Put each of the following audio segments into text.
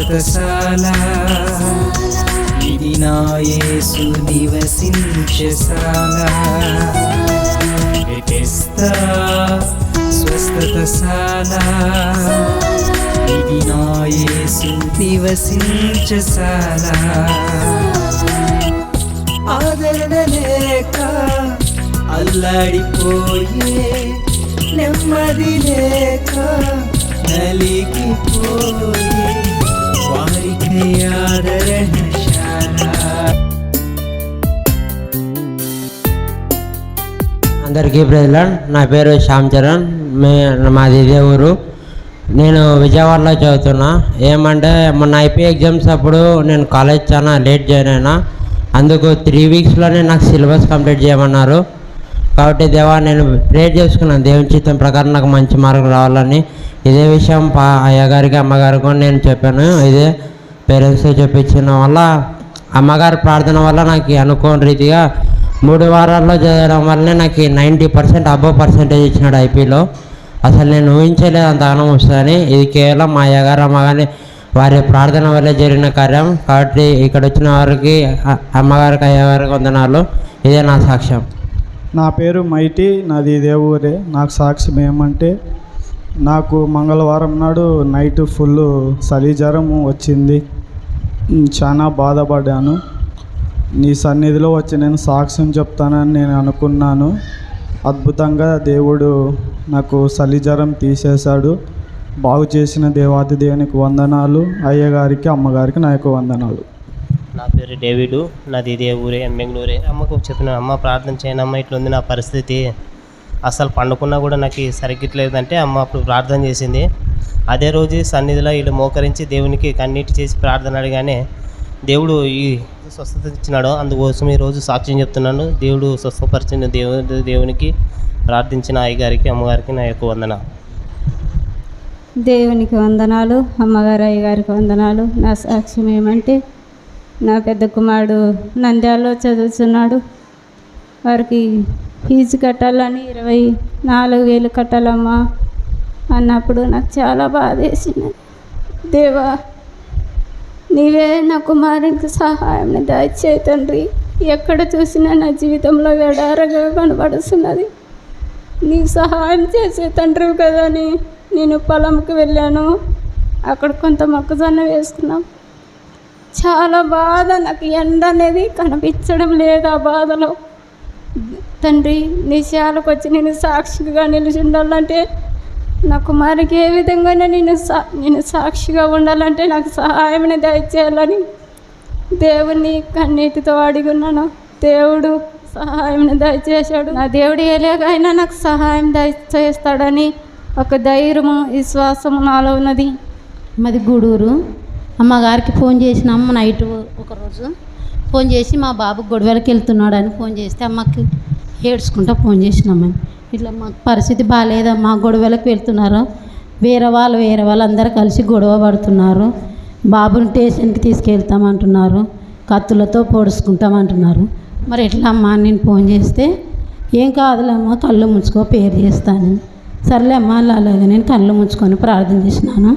స్వస్థతశాల ఇది నా యేసు నివసించశాల స్వస్థతశాల ఇది నా యేసు నివసించశాల ఆదరణ లేక అల్లాడిపోయే నెమ్మది లేక నలిగిపోయే అందరికీ ప్రజలన్ నా పేరు శ్యామ్ చరణ్. మే మాది ఇదే ఊరు. నేను విజయవాడలో చదువుతున్నా. ఏమంటే మొన్న ఐపీ ఎగ్జామ్స్ అప్పుడు నేను కాలేజ్ చాలా లేట్ జాయిన్ అయినా. అందుకు త్రీ వీక్స్లోనే నాకు సిలబస్ కంప్లీట్ చేయమన్నారు. కాబట్టి దేవా నేను ప్రేర్ చేసుకున్నాను. దేవుని చిత్తం ప్రకారం నాకు మంచి మార్కులు రావాలని. ఇదే విషయం పా అయ్యగారికి అమ్మగారికి కూడా నేను చెప్పాను. ఇదే పేరెంట్స్ చూపించడం వల్ల అమ్మగారి ప్రార్థన వల్ల నాకు అనుకోని రీతిగా మూడు వారాల్లో చదవడం వల్లనే నాకు నైంటీ పర్సెంట్ అబ్బో పర్సెంటేజ్ ఇచ్చినాడు ఐపీలో. అసలు నేను ఊహించలేదు అంత ఆనందం వస్తుందని. ఇది కేవలం మా అయ్యగారు అమ్మగారి వారి ప్రార్థన వల్ల జరిగిన కార్యం. కాబట్టి ఇక్కడ వచ్చిన వారికి అమ్మగారికి అయ్యగారికి వందనాలు. ఇదే నా సాక్ష్యం. నా పేరు మైటి నాది దేవూరే ఊరే. నాకు సాక్ష్యం ఏమంటే నాకు మంగళవారం నాడు నైట్ ఫుల్ చలి జ్వరం వచ్చింది. చాలా బాధపడ్డాను. నీ సన్నిధిలో వచ్చి నేను సాక్ష్యం చెప్తానని నేను అనుకున్నాను. అద్భుతంగా దేవుడు నాకు సలిజరం తీసేశాడు. బాగు చేసిన దేవాది దేవునికి వందనాలు అయ్యగారికి అమ్మగారికి నా యొక్క వందనాలు. నా పేరు డేవిడు నాది ఇదే ఊరే బెంగళూరే అమ్మకు చెప్పిన అమ్మ ప్రార్థన చేయను అమ్మ ఇట్లా ఉంది నా పరిస్థితి. అసలు పండుకున్నా కూడా నాకు సరిగ్గిట్లేదంటే అమ్మ అప్పుడు ప్రార్థన చేసింది. అదే రోజు సన్నిధిలో వీళ్ళు మోకరించి దేవునికి కన్నీటి చేసి ప్రార్థన అడిగానే దేవుడు ఈ స్వస్థత ఇచ్చినాడు అందుకోసం ఈరోజు సాక్ష్యం చెప్తున్నాను. దేవుడు స్వస్థపరిచిన దేవుడు దేవునికి ప్రార్థించిన అయ్యగారికి అమ్మగారికి నా యొక్క వందన. దేవునికి వందనాలు అమ్మగారు అయ్యగారికి వందనాలు. నా సాక్ష్యం ఏమంటే నా పెద్ద కుమారుడు నంద్యాలలో చదువుతున్నాడు. వారికి ఫీజు కట్టాలని ఇరవై నాలుగు వేలు కట్టాలమ్మా. అన్నప్పుడు నాకు చాలా బాధ వేసింది దేవా నీవే నా కుమారునికి సహాయం దయచేయి తండ్రి. ఎక్కడ చూసినా నా జీవితంలో ఎడారగా కనబడుతున్నది నీకు సహాయం చేసే తండ్రి కదా అని నేను పొలంకి వెళ్ళాను. అక్కడ కొంత మొక్కజొన్న వేసుకున్నాం. చాలా బాధ. నాకు ఎండ అనేది కనిపించడం లేదు ఆ బాధలో. తండ్రి నీ శాలకు వచ్చి నేను సాక్షిగా నిలిచి ఉండాలంటే నా కుమారికి ఏ విధంగా నేను సా నేను సాక్షిగా ఉండాలంటే నాకు సహాయమని దయచేయాలని దేవుని కన్నీటితో అడిగి ఉన్నాను దేవుడు సహాయం దయచేశాడు. నా దేవుడు ఎలాగైనా నాకు సహాయం దయచేస్తాడని ఒక ధైర్యము విశ్వాసము నాలో ఉన్నది. మాది గూడూరు. అమ్మగారికి ఫోన్ చేసిన అమ్మ నైట్ ఒకరోజు ఫోన్ చేసి మా బాబు గొడవలకి వెళ్తున్నాడు అని ఫోన్ చేస్తే అమ్మకి ఏడ్చుకుంటా ఫోన్ చేసినాం మేము. ఇట్లా మాకు పరిస్థితి బాగాలేదమ్మా గొడవలకు వెళ్తున్నారు? వేరే వాళ్ళు వేరే వాళ్ళు అందరూ కలిసి గొడవ పడుతున్నారు. బాబుని స్టేషన్కి తీసుకెళ్తామంటున్నారు. కత్తులతో పొడుచుకుంటామంటున్నారు. మరి ఎట్లా అమ్మా నేను ఫోన్ చేస్తే ఏం కాదులేమ్మా కళ్ళు ముంచుకో పేరు చేస్తాను సర్లే అమ్మా అలాగే నేను కళ్ళు ముంచుకొని ప్రార్థన చేసినాను.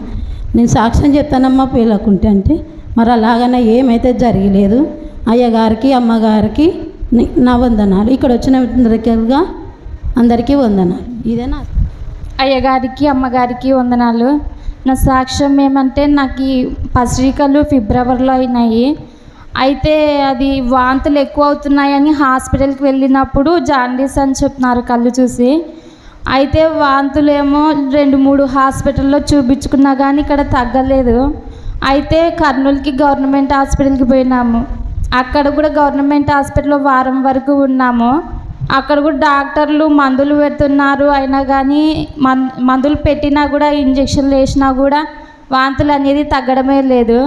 నేను సాక్ష్యం చెప్తానమ్మా పిల్లకుంటే అంటే మరి అలాగనే ఏమైతే జరగలేదు అయ్యగారికి అమ్మగారికి నా వందనాలు. ఇక్కడ వచ్చిన అందరికీ వందనాలు. ఇదే నా అయ్యగారికి అమ్మగారికి వందనాలు. నా సాక్ష్యం ఏమంటే నాకు ఈ పసిరికలు ఫిబ్రవరిలో అయినాయి. అయితే అది వాంతులు ఎక్కువ అవుతున్నాయని హాస్పిటల్కి వెళ్ళినప్పుడు జాండీస్ అని చెప్తున్నారు కళ్ళు చూసి. అయితే వాంతులు ఏమో రెండు మూడు హాస్పిటల్లో చూపించుకున్నా కానీ ఇక్కడ తగ్గలేదు. అయితే కర్నూలుకి గవర్నమెంట్ హాస్పిటల్కి పోయినాము. అక్కడ కూడా గవర్నమెంట్ హాస్పిటల్లో వారం వరకు ఉన్నాము. అక్కడ కూడా డాక్టర్లు మందులు పెడుతున్నారు. అయినా కానీ మన్ మందులు పెట్టినా కూడా ఇంజక్షన్లు వేసినా కూడా వాంతులు అనేది తగ్గడమే లేదు.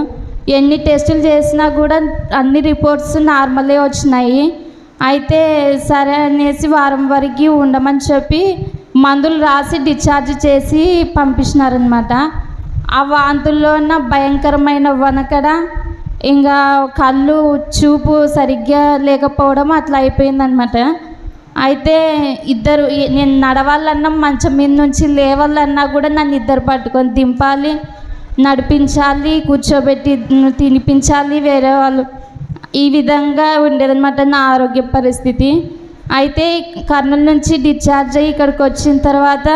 ఎన్ని టెస్టులు చేసినా కూడా అన్ని రిపోర్ట్స్ నార్మలే వచ్చినాయి. అయితే సరే అనేసి వారం వరకు ఉండమని చెప్పి మందులు రాసి డిశ్చార్జ్ చేసి పంపించినారనమాట ఆ వాంతుల్లో ఉన్న భయంకరమైన వనకడ ఇంకా కళ్ళు చూపు సరిగ్గా లేకపోవడం అట్లా అయిపోయిందనమాట అయితే ఇద్దరు నేను నడవాలన్నా మంచం మీద నుంచి లేవాలన్నా కూడా నన్ను ఇద్దరు పట్టుకొని దింపాలి నడిపించాలి కూర్చోబెట్టి తినిపించాలి వేరే వాళ్ళు. ఈ విధంగా ఉండేదన్నమాట నా ఆరోగ్య పరిస్థితి. అయితే కర్నూలు నుంచి డిశ్చార్జ్ అయ్యి ఇక్కడికి వచ్చిన తర్వాత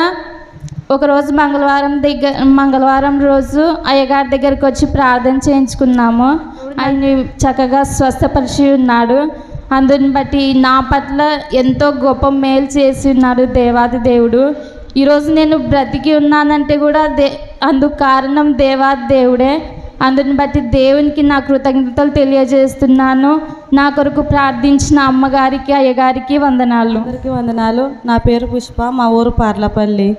ఒకరోజు మంగళవారం దగ్గర మంగళవారం రోజు అయ్యగారి దగ్గరికి వచ్చి ప్రార్థన చేయించుకున్నాము. ఆయన చక్కగా స్వస్థపరిచి ఉన్నాడు. అందుని బట్టి నా పట్ల ఎంతో గొప్ప మేలు చేసి ఉన్నాడు దేవాది దేవుడు. ఈరోజు నేను బ్రతికి ఉన్నానంటే కూడా దే అందుకు కారణం దేవాది దేవుడే. అందుని బట్టి దేవునికి నా కృతజ్ఞతలు తెలియజేస్తున్నాను. నా కొరకు ప్రార్థించిన అమ్మగారికి అయ్యగారికి వందనాలు. అందరికీ వందనాలు. నా పేరు పుష్ప మా ఊరు పార్లపల్లి.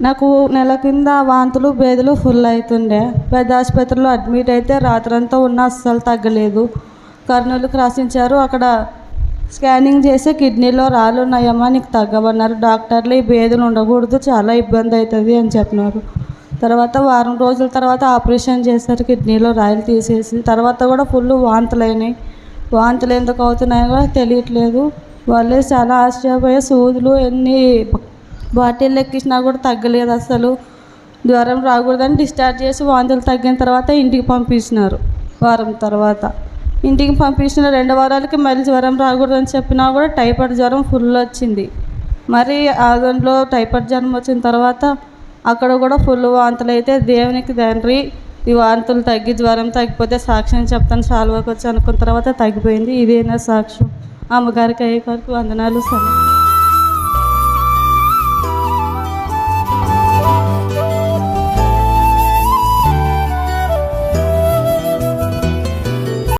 నాకు నెల కింద వాంతులు బేదులు ఫుల్ అవుతుండే. పెద్ద ఆసుపత్రిలో అడ్మిట్ అయితే రాత్రంతా ఉన్న అస్సలు తగ్గలేదు. కర్నూలుకి రాసించారు. అక్కడ స్కానింగ్ చేసి కిడ్నీలో రాళ్ళు ఉన్నాయమ్మా నీకు తగ్గమన్నారు డాక్టర్లు ఈ బేదులు ఉండకూడదు చాలా ఇబ్బంది అవుతుంది అని చెప్పినారు. తర్వాత వారం రోజుల తర్వాత ఆపరేషన్ చేశారు కిడ్నీలో రాయలు తీసేసి. తర్వాత కూడా ఫుల్ వాంతులైనాయి. వాంతులు ఎందుకు అవుతున్నాయో కూడా తెలియట్లేదు. వాళ్ళే చాలా ఆశ్చర్యపోయే సూదులు ఎన్ని బాటిల్ ఎక్కించినా కూడా తగ్గలేదు అసలు. జ్వరం రాకూడదని డిశ్చార్జ్ చేసి వాంతులు తగ్గిన తర్వాత ఇంటికి పంపించినారు వారం తర్వాత. ఇంటికి పంపించిన రెండు వారాలకి మళ్ళీ జ్వరం రాకూడదని చెప్పినా కూడా టైఫాయిడ్ జ్వరం ఫుల్ వచ్చింది. మరి ఆ దాంట్లో టైఫాయిడ్ జ్వరం వచ్చిన తర్వాత అక్కడ కూడా ఫుల్ వాంతులు అయితే దేవునికి తండ్రి ఈ వాంతులు తగ్గి జ్వరం తగ్గిపోతే సాక్ష్యం చెప్తాను సాల్వాకి వచ్చి అనుకున్న తర్వాత తగ్గిపోయింది. ఇదేనా సాక్ష్యం? అమ్మగారికి అయ్యే వరకు వందనాలు సరే